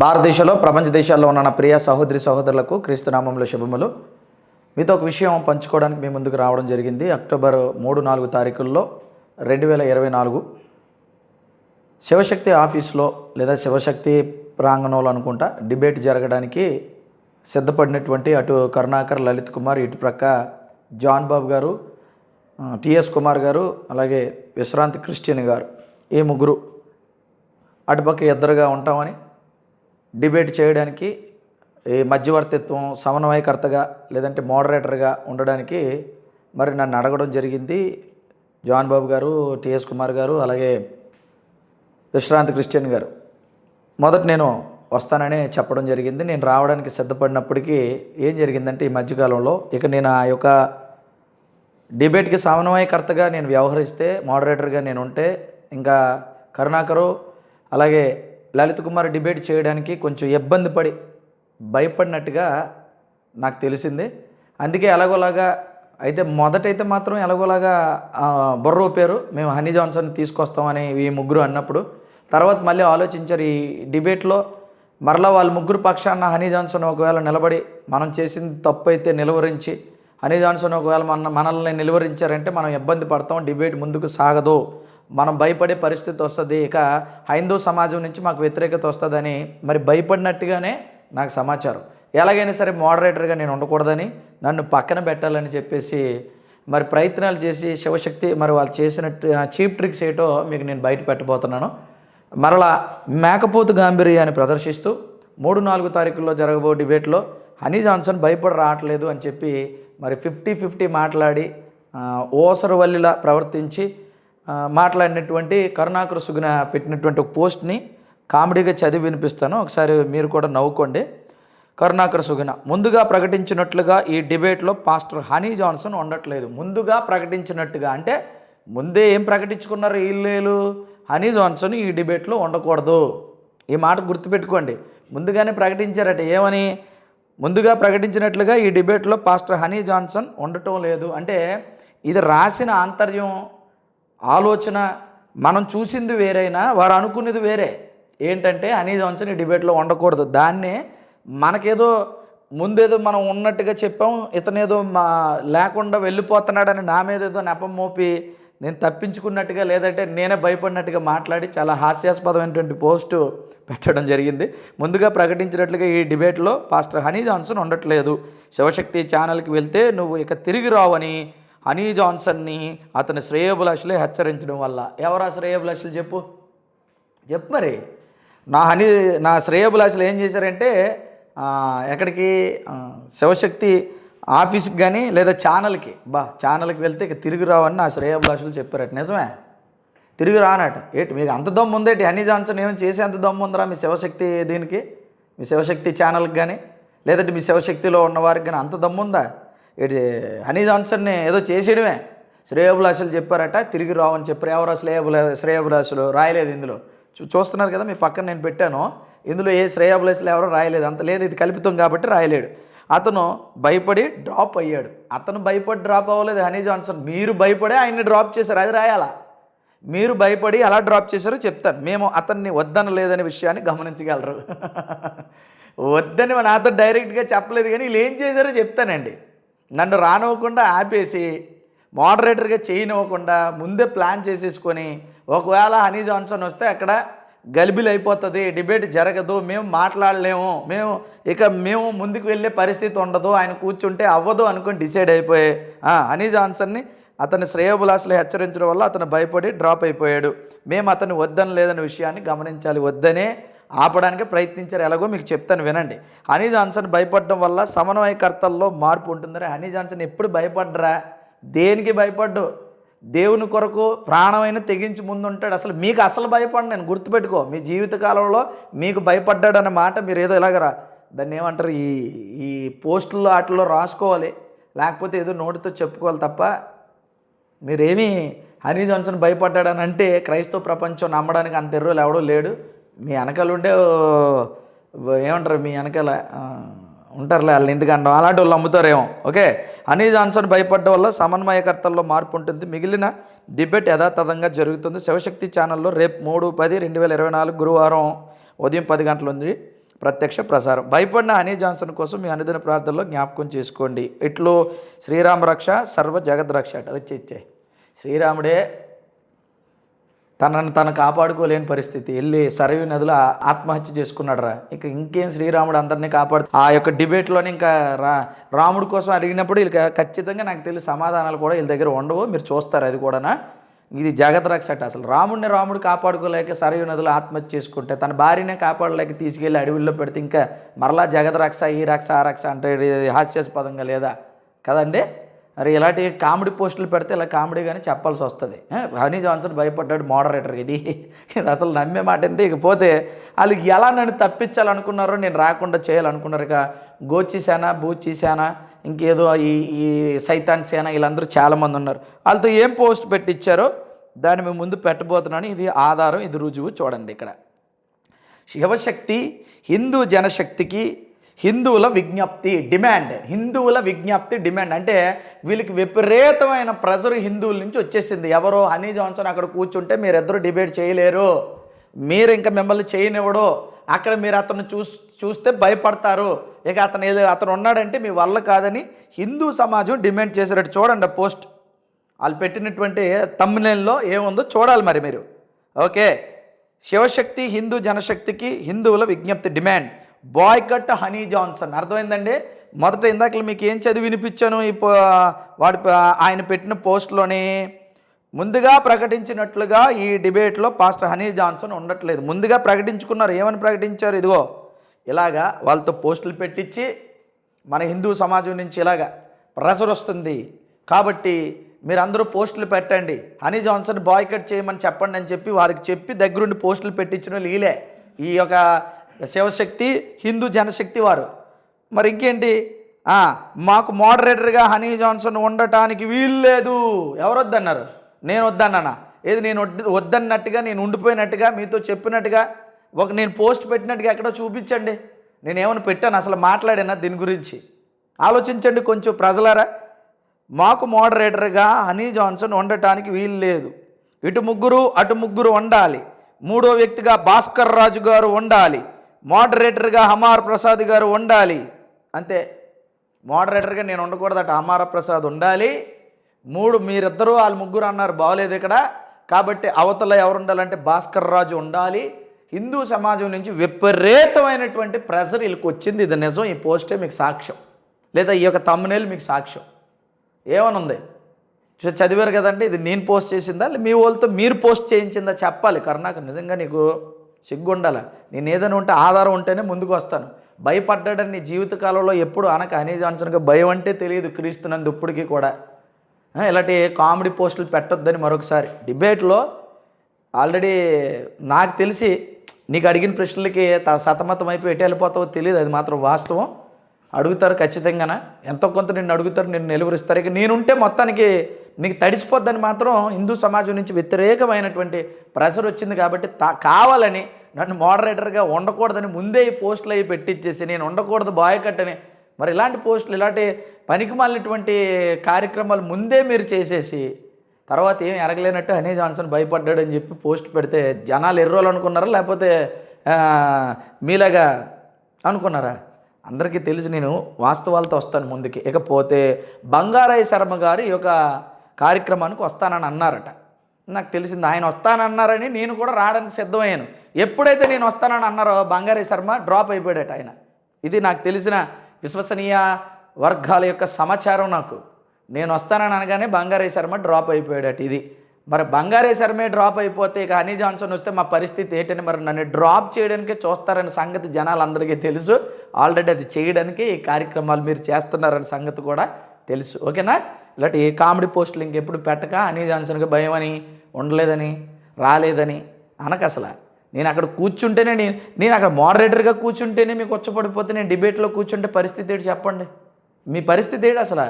భారతదేశంలో ప్రపంచ దేశాల్లో ఉన్న నా ప్రియ సహోదరి సహోదరులకు క్రీస్తు నామంలో శుభములు. మీతో ఒక విషయం పంచుకోవడానికి మీ ముందుకు రావడం జరిగింది. అక్టోబర్ మూడు నాలుగు తారీఖుల్లో రెండు వేల ఇరవై నాలుగు. శివశక్తి ఆఫీస్లో లేదా శివశక్తి ప్రాంగణంలో అనుకుంటా డిబేట్ జరగడానికి సిద్ధపడినటువంటి అటు కరుణాకర్ లలిత్ కుమార్ ఇటు ప్రక్క జాన్ బాబు గారు టిఎస్ కుమార్ గారు అలాగే విశ్రాంతి క్రిస్టియన్ గారు ఈ ముగ్గురు. అటుపక్క ఇద్దరుగా ఉంటామని డిబేట్ చేయడానికి ఈ మధ్యవర్తిత్వం సమన్వయకర్తగా లేదంటే మోడరేటర్గా ఉండడానికి మరి నన్ను అడగడం జరిగింది. జాన్ బాబు గారు టిఎస్ కుమార్ గారు అలాగే విశ్రాంతి క్రిస్టియన్ గారు. మొదట నేను వస్తానని చెప్పడం జరిగింది. నేను రావడానికి సిద్ధపడినప్పటికీ ఏం జరిగిందంటే ఈ మధ్యకాలంలో ఇక నేను ఆ యొక్క డిబేట్కి సమన్వయకర్తగా నేను వ్యవహరిస్తే మోడరేటర్గా నేను ఉంటే ఇంకా కరుణాకరు అలాగే లలిత్ కుమార్ డిబేట్ చేయడానికి కొంచెం ఇబ్బంది పడి భయపడినట్టుగా నాకు తెలిసింది. అందుకే ఎలాగోలాగా అయితే మొదటైతే మాత్రం ఎలాగోలాగా ఆ, బుర్ర ఊపారు మేము హనీ జాన్సన్ తీసుకొస్తామని ఈ ముగ్గురు అన్నప్పుడు. తర్వాత మళ్ళీ ఆలోచించారు ఈ డిబేట్లో మరలా వాళ్ళ ముగ్గురు పక్షాన హనీ జాన్సన్ ఒకవేళ నిలబడి మనం చేసింది తప్పు అయితే నిలువరించి హనీ జాన్సన్ ఒకవేళ మన మనల్ని నిలువరించారంటే మనం ఇబ్బంది పడతాం డిబేట్ ముందుకు సాగదు. మనం భయపడే పరిస్థితి వస్తుంది. ఇక హైందూ సమాజం నుంచి మాకు వ్యతిరేకత వస్తుందని మరి భయపడినట్టుగానే నాకు సమాచారం. ఎలాగైనా సరే మోడరేటర్గా నేను ఉండకూడదని నన్ను పక్కన పెట్టాలని చెప్పేసి మరి ప్రయత్నాలు చేసి శివశక్తి మరి వాళ్ళు చేసిన చీప్ ట్రిక్స్ ఏటో మీకు నేను బయట పెట్టబోతున్నాను. మరలా మేకపోతు గాంభీర్యాన్ని ప్రదర్శిస్తూ మూడు నాలుగు తారీఖుల్లో జరగబో డిబేట్లో హనీ జాన్సన్ భయపడి రావట్లేదు అని చెప్పి మరి ఫిఫ్టీ ఫిఫ్టీ మాట్లాడి ఆ, ఓసరవల్లిలా ప్రవర్తించి మాట్లాడినటువంటి కరుణాకర్ సుగుణ పెట్టినటువంటి ఒక పోస్ట్ని కామెడీగా చదివి వినిపిస్తాను. ఒకసారి మీరు కూడా నవ్వుకోండి. కరుణాకర్ సుగుణ ముందుగా ప్రకటించినట్లుగా ఈ డిబేట్లో పాస్టర్ హనీ జాన్సన్ ఉండట్లేదు. ముందుగా ప్రకటించినట్టుగా అంటే ముందే ఏం ప్రకటించుకున్నారు వీళ్ళు? హనీ జాన్సన్ ఈ డిబేట్లో ఉండకూడదు. ఈ మాట గుర్తుపెట్టుకోండి. ముందుగానే ప్రకటించారట ఏమని? ముందుగా ప్రకటించినట్లుగా ఈ డిబేట్లో పాస్టర్ హనీ జాన్సన్ ఉండటం లేదు. అంటే ఇది రాసిన ఆంతర్యం ఆలోచన మనం చూసింది వేరైనా వారు అనుకున్నది వేరే. ఏంటంటే హనీ జాన్సన్ ఈ డిబేట్లో ఉండకూడదు దాన్నే మనకేదో ముందేదో మనం ఉన్నట్టుగా చెప్పాం ఇతనేదో మా లేకుండా వెళ్ళిపోతున్నాడని నా మీద ఏదో నెపం మోపి నేను తప్పించుకున్నట్టుగా లేదంటే నేనే భయపడినట్టుగా మాట్లాడి చాలా హాస్యాస్పదమైనటువంటి పోస్టు పెట్టడం జరిగింది. ముందుగా ప్రకటించినట్లుగా ఈ డిబేట్లో పాస్టర్ హనీ జాన్సన్ ఉండట్లేదు. శివశక్తి ఛానల్కి వెళ్తే నువ్వు ఇక తిరిగి రావని హనీ జాన్సన్ని అతని శ్రేయోభిలాషులే హెచ్చరించడం వల్ల. ఎవరా శ్రేయోభిలాషులు చెప్పు? చెప్పు మరి. నా హనీ నా శ్రేయోభిలాషులు ఏం చేశారంటే ఎక్కడికి శివశక్తి ఆఫీస్కి కానీ లేదా ఛానల్కి. బా ఛానల్కి వెళ్తే ఇక తిరిగి రావని నా శ్రేయోభిలాషులు చెప్పారట. నిజమే? తిరిగి రానట. ఏంటి మీకు అంత దమ్ము ఉందేటి హనీ జాన్సన్ ఏమైనా చేసే అంత దమ్ము ఉందిరా మీ శివశక్తి దీనికి? మీ శివశక్తి ఛానల్కి కానీ లేదంటే మీ శివశక్తిలో ఉన్నవారికి కానీ అంత దమ్ము ఉందా హనీ జాన్సన్ని ఏదో చేసేయడమే. శ్రేయోభిలాషులు చెప్పారట తిరిగి రావని చెప్పారు. ఎవరు శ్రేయోభిలా శ్రేయోభిలాషులు? రాయలేదు ఇందులో. చూ చూస్తున్నారు కదా మీ పక్కన నేను పెట్టాను. ఇందులో ఏ శ్రేయాభిలాషులు ఎవరో రాయలేదు. అంత లేదు ఇది కల్పితం కాబట్టి రాయలేడు. అతను భయపడి డ్రాప్ అయ్యాడు. అతను భయపడి డ్రాప్ అవ్వలేదు హనీ జాన్సన్ మీరు భయపడే ఆయన్ని డ్రాప్ చేశారు. అది రాయాలా? మీరు భయపడి ఎలా డ్రాప్ చేశారో చెప్తాను. మేము అతన్ని వద్దనలేదనే విషయాన్ని గమనించగలరు. వద్దని నాతో డైరెక్ట్గా చెప్పలేదు కానీ వీళ్ళు ఏం చేశారో చెప్తానండి. నన్ను రానివ్వకుండా ఆపేసి మోడరేటర్గా చేయనివ్వకుండా ముందే ప్లాన్ చేసేసుకొని ఒకవేళ హనీ జాన్సన్ వస్తే అక్కడ గలిబిలి అయిపోతుంది డిబేట్ జరగదు మేము మాట్లాడలేము మేము ఇక మేము ముందుకు వెళ్ళే పరిస్థితి ఉండదు ఆయన కూర్చుంటే అవ్వదు అనుకుని డిసైడ్ అయిపోయి హనీ జాన్సన్ని అతని శ్రేయోభిలాషులు హెచ్చరించడం వల్ల అతను భయపడి డ్రాప్ అయిపోయాడు. మేము అతను వద్దని లేదనే విషయాన్ని గమనించాలి వద్దనే ఆపడానికి ప్రయత్నించారు. ఎలాగో మీకు చెప్తాను వినండి. హనీ జాన్సన్ భయపడడం వల్ల సమన్వయకర్తల్లో మార్పు ఉంటుందని హనీ జాన్సన్ ఎప్పుడు భయపడ్డరా? దేనికి భయపడ్డు? దేవుని కొరకు ప్రాణమైన తెగించి ముందు ఉంటాడు అసలు మీకు అసలు భయపడి నేను గుర్తుపెట్టుకో. మీ జీవితకాలంలో మీకు భయపడ్డాడు అన్న మాట మీరు ఏదో ఇలాగరా దాన్ని ఏమంటారు? ఈ ఈ పోస్టుల్లో వాటిలో రాసుకోవాలి. లేకపోతే ఏదో నోటితో చెప్పుకోవాలి తప్ప మీరేమీ హనీ జాన్సన్ భయపడ్డాడని అంటే క్రైస్తవ ప్రపంచం నమ్మడానికి అంత ఎర్రోలు ఎవడో లేడు. మీ వెనకాల ఉండే ఏమంటారు మీ వెనకాల ఉంటారులే వాళ్ళు ఎందుకు అంటాం అలాంటి వాళ్ళు అమ్ముతారేమో ఓకే? హనీ జాన్సన్ భయపడడం వల్ల సమన్వయకర్తల్లో మార్పు ఉంటుంది. మిగిలిన డిబేట్ యథాతథంగా జరుగుతుంది. శివశక్తి ఛానల్లో రేపు మూడు పది రెండు వేల ఇరవై నాలుగు గురువారం ఉదయం పది గంటల ఉంది ప్రత్యక్ష ప్రసారం. భయపడిన హనీ జాన్సన్ కోసం మీ అనుదిన ప్రార్థనలో జ్ఞాపకం చేసుకోండి. ఇట్లు శ్రీరామ రక్ష సర్వ జగద్ రక్ష అట. వచ్చి ఇచ్చాయి శ్రీరాముడే తనను తను కాపాడుకోలేని పరిస్థితి. వెళ్ళి సరయు నదిలో ఆత్మహత్య చేసుకున్నాడు రా ఇక ఇంకేం శ్రీరాముడు అందరినీ కాపాడు? ఆ యొక్క డిబేట్లోనే ఇంకా రా రాముడి కోసం అడిగినప్పుడు వీళ్ళకి ఖచ్చితంగా నాకు తెలియదు సమాధానాలు కూడా వీళ్ళ దగ్గర ఉండవు. మీరు చూస్తారు అది కూడానా? ఇది జగద్రాక్ష అసలు రాముడిని రాముడు కాపాడుకోలేక సరయు నదిలో ఆత్మహత్య చేసుకుంటే తన భార్యనే కాపాడలేక తీసుకెళ్ళి అడవిలో పెడితే ఇంకా మరలా జగద్రాక్ష ఈ రక్ష ఆ రక్ష అంటే హాస్యాస్పదంగా లేదా? కదండి? మరి ఇలాంటి కామెడీ పోస్టులు పెడితే ఇలా కామెడీగానే చెప్పాల్సి వస్తుంది. హనీ జాన్సన్ భయపడ్డాడు మోడరేటర్ ఇది. ఇది అసలు నమ్మే మాట అంటే ఇకపోతే వాళ్ళు ఎలా నన్ను తప్పించాలనుకున్నారో నేను రాకుండా చేయాలనుకున్నారు. ఇక గోచి సేన బూచి సేన ఇంకేదో ఈ ఈ సైతాన్ సేన వీళ్ళందరూ చాలామంది ఉన్నారు. వాళ్ళతో ఏం పోస్ట్ పెట్టించారో దాన్ని మేము ముందు పెట్టబోతున్నాను. ఇది ఆధారం ఇది రుజువు చూడండి ఇక్కడ. శివశక్తి హిందూ జనశక్తికి హిందువుల విజ్ఞప్తి డిమాండ్. హిందువుల విజ్ఞప్తి డిమాండ్. అంటే వీళ్ళకి విపరీతమైన ప్రెజర్ హిందువుల నుంచి వచ్చేసింది. ఎవరో హనీ జాన్సన్ అక్కడ కూర్చుంటే మీరిద్దరూ డిబేట్ చేయలేరు. మీరు ఇంకా మిమ్మల్ని చేయనివ్వడు. అక్కడ మీరు అతను చూ చూస్తే భయపడతారు. ఇక అతను ఏదో అతను ఉన్నాడంటే మీ వల్ల కాదని హిందూ సమాజం డిమాండ్ చేసేటట్టు చూడండి ఆ పోస్ట్. వాళ్ళు పెట్టినటువంటి తమ్మునేల్లో ఏముందో చూడాలి మరి మీరు. ఓకే. శివశక్తి హిందూ జనశక్తికి హిందువుల విజ్ఞప్తి డిమాండ్. Boycott honey Johnson. అర్థమైందండి? మొదట ఇందాక మీకు ఏం చదివి వినిపించాను? ఈ వాడి ఆయన పెట్టిన పోస్ట్లోని ముందుగా ప్రకటించినట్లుగా ఈ డిబేట్లో పాస్టర్ హనీ జాన్సన్ ఉండట్లేదు. ముందుగా ప్రకటించుకున్నారు. ఏమని ప్రకటించారు? ఇదిగో ఇలాగా వాళ్ళతో పోస్టులు పెట్టించి మన హిందూ సమాజం నుంచి ఇలాగా ప్రెషర్ వస్తుంది. కాబట్టి మీరందరూ పోస్టులు పెట్టండి. హనీ జాన్సన్ బాయ్కట్ చేయమని చెప్పండి అని చెప్పి వారికి చెప్పి దగ్గరుండి పోస్టులు పెట్టించిన వాళ్ళు. ఈ యొక్క శివశక్తి హిందూ జనశక్తి వారు. మరి ఇంకేంటి? మాకు మోడరేటర్గా హనీ జాన్సన్ ఉండటానికి వీల్లేదు. ఎవరు వద్దన్నారు నేను వద్దన్నానా ఏది నేను వద్దన్నట్టుగా నేను ఉండిపోయినట్టుగా మీతో చెప్పినట్టుగా ఒక నేను పోస్ట్ పెట్టినట్టుగా ఎక్కడో చూపించండి. నేను ఏమైనా పెట్టాను అసలు మాట్లాడానా దీని గురించి? ఆలోచించండి కొంచెం ప్రజలారా. మాకు మోడరేటర్గా హనీ జాన్సన్ ఉండటానికి వీలు లేదు ఇటు ముగ్గురు అటు ముగ్గురు ఉండాలి. మూడో వ్యక్తిగా భాస్కర్ రాజు గారు ఉండాలి. మోడరేటర్గా హమార్ ప్రసాద్ గారు ఉండాలి. అంతే. మోడరేటర్గా నేను ఉండకూడదట. హమార ప్రసాద్ ఉండాలి. మూడు మీరిద్దరూ వాళ్ళు ముగ్గురు అన్నారు బాగలేదు ఇక్కడ. కాబట్టి అవతల ఎవరు ఉండాలంటే భాస్కర్ రాజు ఉండాలి. హిందూ సమాజం నుంచి విపరీతమైనటువంటి ప్రెజర్ వీళ్ళకి వచ్చింది ఇది నిజం. ఈ పోస్టే మీకు సాక్ష్యం. లేదా ఈ యొక్క తమ్మునేలు మీకు సాక్ష్యం. ఏమనుంది? చూ- చదివారు కదండి. ఇది నేను పోస్ట్ చేసిందా? మీ వాళ్ళతో మీరు పోస్ట్ చేయించిందా? చెప్పాలి. కర్ణాక నిజంగా నీకు సిగ్గుండాల. నేను ఏదైనా ఉంటే ఆధారం ఉంటేనే ముందుకు వస్తాను. భయపడ్డాడని నీ జీవితకాలంలో ఎప్పుడు అనక అనే జాన్సన్గా భయం అంటే తెలియదు క్రీస్తునందు ఇప్పటికీ కూడా. ఇలాంటి కామెడీ పోస్టులు పెట్టొద్దని మరొకసారి. డిబేట్లో ఆల్రెడీ నాకు తెలిసి నీకు అడిగిన ప్రశ్నలకి త- సతమతం అయిపోయి ఎటు వెళ్ళిపోతావో తెలియదు. అది మాత్రం వాస్తవం. అడుగుతారు ఖచ్చితంగానా? ఎంతో కొంత నిన్ను అడుగుతారు నిన్ను నిలువరిస్తారు ఇక నేనుంటే మొత్తానికి నీకు తడిసిపోద్దని మాత్రం హిందూ సమాజం నుంచి వ్యతిరేకమైనటువంటి ప్రెషర్ వచ్చింది కాబట్టి తా- కావాలని నన్ను మోడరేటర్గా ఉండకూడదని ముందే ఈ పోస్టులు అవి పెట్టించేసి నేను ఉండకూడదు బాయ్కట్ అని. మరి ఇలాంటి పోస్టులు ఇలాంటి పనికిమాలినటువంటి కార్యక్రమాలు ముందే మీరు చేసేసి తర్వాత ఏం ఎరగలేనట్టు హనీ జాన్సన్ భయపడ్డాడు అని చెప్పి పోస్ట్ పెడితే జనాలు ఎర్రోలు అనుకున్నారా? లేకపోతే మీలాగా అనుకున్నారా? అందరికీ తెలిసి నేను వాస్తవాలతో వస్తాను ముందుకి. ఇకపోతే బంగారాయ శర్మ గారు ఈ యొక్క కార్యక్రమానికి వస్తానని అన్నారట. నాకు తెలిసింది ఆయన వస్తానన్నారని నేను కూడా రావడానికి సిద్ధమయ్యాను. ఎప్పుడైతే నేను వస్తానని అన్నారో బంగారీ శర్మ డ్రాప్ అయిపోయాడట ఆయన. ఇది నాకు తెలిసిన విశ్వసనీయ వర్గాల యొక్క సమాచారం నాకు. నేను వస్తానని అనగానే బంగారీ శర్మ డ్రాప్ అయిపోయాడట ఇది. మరి బంగారయ్య శర్మే డ్రాప్ అయిపోతే ఇక హనీ జాన్సన్ వస్తే మా పరిస్థితి ఏంటని మరి నన్ను డ్రాప్ చేయడానికే చూస్తారని సంగతి జనాలందరికీ తెలుసు. ఆల్రెడీ అది చేయడానికి ఈ కార్యక్రమాలు మీరు చేస్తున్నారని సంగతి కూడా తెలుసు. ఓకేనా? ఇలాంటి ఏ కామెడీ పోస్టులు ఇంకెప్పుడు పెట్టక అనేది జాన్సన్కి భయం అని ఉండలేదని రాలేదని అనక అసలు. నేను అక్కడ కూర్చుంటేనే నేను నేను అక్కడ మోడరేటర్గా కూర్చుంటేనే మీకు వచ్చపడిపోతే నేను డిబేట్లో కూర్చుంటే పరిస్థితి ఏంటి చెప్పండి. మీ పరిస్థితి ఏంటి అసలు?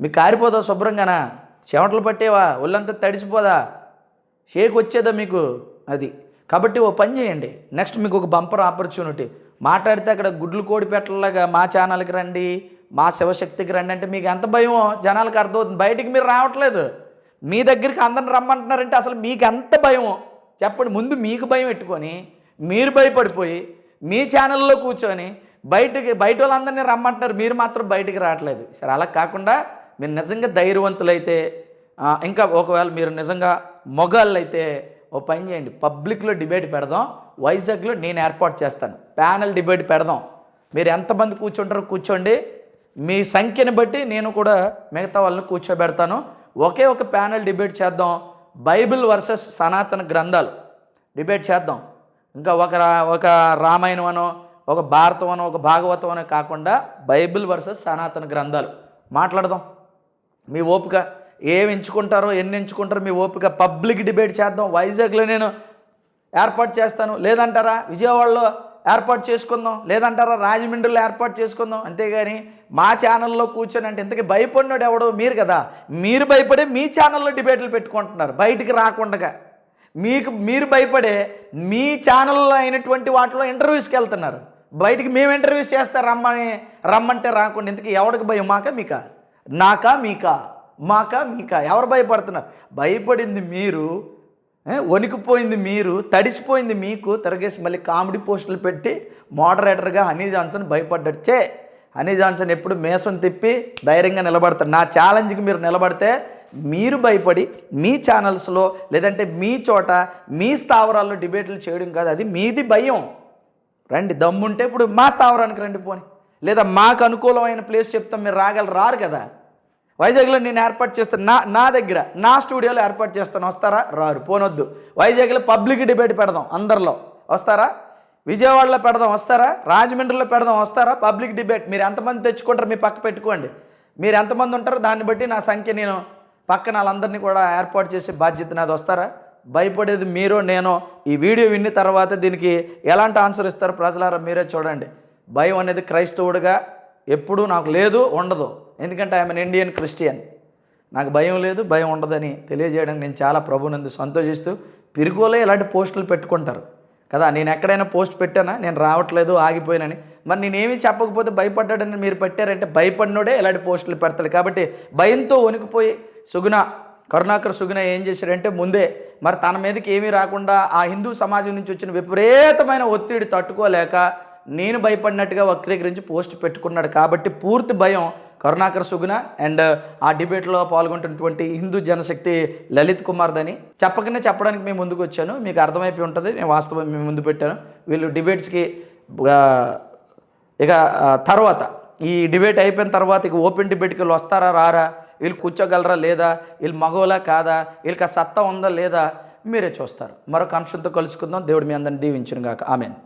మీకు కారిపోదా శుభ్రంగానా? చెమటలు పట్టేవా? ఒళ్ళంతా తడిసిపోదా? షేక్ వచ్చేదా మీకు? అది. కాబట్టి ఓ పని చేయండి. నెక్స్ట్ మీకు ఒక బంపర్ ఆపర్చునిటీ. మాట్లాడితే అక్కడ గుడ్లు కోడి పెట్టలాగా మా ఛానల్కి రండి. మా శివశక్తికి రండి అంటే మీకు ఎంత భయమో జనాలకు అర్థమవుతుంది. బయటికి మీరు రావట్లేదు. మీ దగ్గరికి అందరిని రమ్మంటున్నారంటే అసలు మీకు ఎంత భయమో చెప్పండి. ముందు మీకు భయం పెట్టుకొని మీరు భయపడిపోయి మీ ఛానల్లో కూర్చొని బయటికి బయట వాళ్ళందరినీ రమ్మంటున్నారు. మీరు మాత్రం బయటికి రావట్లేదు. సరే అలా కాకుండా మీరు నిజంగా ధైర్యవంతులైతే ఇంకా ఒకవేళ మీరు నిజంగా మొగాళ్ళు అయితే ఓ పని చేయండి. పబ్లిక్లో డిబేట్ పెడదాం. వైజాగ్లో నేను ఏర్పాటు చేస్తాను. ప్యానల్ డిబేట్ పెడదాం. మీరు ఎంతమంది కూర్చుంటారో కూర్చోండి. మీ సంఖ్యని బట్టి నేను కూడా మిగతా వాళ్ళని కూర్చోబెడతాను. ఒకే ఒక ప్యానల్ డిబేట్ చేద్దాం. బైబిల్ వర్సెస్ సనాతన గ్రంథాలు. డిబేట్ చేద్దాం. ఇంకా ఒక ఒక రామాయణం అనో ఒక భారతం అనో ఒక భాగవతం అనో కాకుండా బైబిల్ వర్సెస్ సనాతన గ్రంథాలు. మాట్లాడదాం. మీ ఓపిక ఏమి ఎంచుకుంటారో ఎన్ని ఎంచుకుంటారో మీ ఓపిక. పబ్లిక్ డిబేట్ చేద్దాం. వైజాగ్లో నేను ఏర్పాటు చేస్తాను. లేదంటారా? విజయవాడలో ఏర్పాటు చేసుకుందాం. లేదంటారా? రాజమండ్రిలో ఏర్పాటు చేసుకుందాం. అంతేగాని మా ఛానల్లో కూర్చొని అంటే ఇంతకీ భయపడినాడు ఎవడో మీరు కదా? మీరు భయపడే మీ ఛానల్లో డిబేట్లు పెట్టుకుంటున్నారు బయటికి రాకుండా మీకు మీరు భయపడే మీ ఛానల్లో అయినటువంటి వాటిలో ఇంటర్వ్యూస్కి వెళ్తున్నారు. బయటికి మేము ఇంటర్వ్యూస్ చేస్తే రమ్మని రమ్మంటే రాకుండా ఇంతకీ ఎవడికి భయం? మాకా మీకా? నాకా మీకా? మాకా మీకా? ఎవరు భయపడుతున్నారు? భయపడింది మీరు వణికిపోయింది మీరు తడిసిపోయింది మీకు తిరగేసి మళ్ళీ కామెడీ పోస్టులు పెట్టి మోడరేటర్గా హనీ జాన్సన్ భయపడ్డచ్చే హనీ జాన్సన్ ఎప్పుడు మేసం తిప్పి ధైర్యంగా నిలబడతాడు. నా ఛాలెంజ్కి మీరు నిలబడితే మీరు భయపడి మీ ఛానల్స్లో లేదంటే మీ చోట మీ స్థావరాల్లో డిబేట్లు చేయడం కాదు. అది మీది భయం. రండి దమ్ముంటే ఇప్పుడు మా స్థావరానికి రండి పోని. లేదా మాకు అనుకూలమైన ప్లేస్ చెప్తాం మీరు రాగలరు రారు కదా. వైజాగ్లో నేను ఏర్పాటు చేస్తాను నా నా దగ్గర నా స్టూడియోలో ఏర్పాటు చేస్తాను. వస్తారా? రారు పోనొద్దు. వైజాగ్లో పబ్లిక్ డిబేట్ పెడదాం అందరిలో. వస్తారా? విజయవాడలో పెడదాం వస్తారా? రాజమండ్రిలో పెడదాం వస్తారా? Public debate. మీరు ఎంతమంది తెచ్చుకుంటారు మీ పక్క పెట్టుకోండి. మీరు ఎంతమంది ఉంటారో దాన్ని బట్టి నా సంఖ్య నేను పక్కన వాళ్ళందరినీ కూడా ఏర్పాటు చేసే బాధ్యత నాది. వస్తారా? భయపడేది మీరు నేను? ఈ వీడియో విన్న తర్వాత దీనికి ఎలాంటి ఆన్సర్ ఇస్తారో ప్రజలారా మీరే చూడండి. భయం అనేది క్రైస్తవుడిగా ఎప్పుడూ నాకు లేదు ఉండదు. ఎందుకంటే ఐఎమ్ ఇండియన్ క్రిస్టియన్. నాకు భయం లేదు భయం ఉండదని తెలియజేయడానికి నేను చాలా ప్రభునందు సంతోషిస్తూ పిరుగులే ఇలాంటి పోస్టులు పెట్టుకుంటారు. కదా నేను ఎక్కడైనా పోస్ట్ పెట్టానా? నేను రావట్లేదు ఆగిపోయినని. మరి నేనేమీ చెప్పకపోతే భయపడ్డాడని మీరు పెట్టారంటే భయపడినోడే ఇలాంటి పోస్టులు పెడతాడు. కాబట్టి భయంతో వణికిపోయి సుగుణ కరుణాకర్ సుగుణ ఏం చేశాడంటే ముందే మరి తన మీదకి ఏమీ రాకుండా ఆ హిందూ సమాజం నుంచి వచ్చిన విపరీతమైన ఒత్తిడి తట్టుకోలేక నేను భయపడినట్టుగా వక్రీకరించి పోస్ట్ పెట్టుకున్నాడు. కాబట్టి పూర్తి భయం కరుణాకర్ సుగుణ అండ్ ఆ డిబేట్లో పాల్గొంటున్నటువంటి హిందూ జనశక్తి లలిత్ కుమార్దని చెప్పకనే చెప్పడానికి మేము ముందుకు వచ్చాను. మీకు అర్థమైపోయి ఉంటుంది. నేను వాస్తవం మేము ముందు పెట్టాను. వీళ్ళు డిబేట్స్కి ఇక తర్వాత ఈ డిబేట్ అయిపోయిన తర్వాత ఇక ఓపెన్ డిబేట్కి వీళ్ళు వస్తారా రారా? వీళ్ళు కూర్చోగలరా లేదా? వీళ్ళు మగోలా కాదా? వీళ్ళకి ఆ సత్తా ఉందా లేదా? మీరే చూస్తారు. మరొక అంశంతో కలుసుకుందాం. దేవుడు మీ అందరిని దీవించును గాక ఆమెను.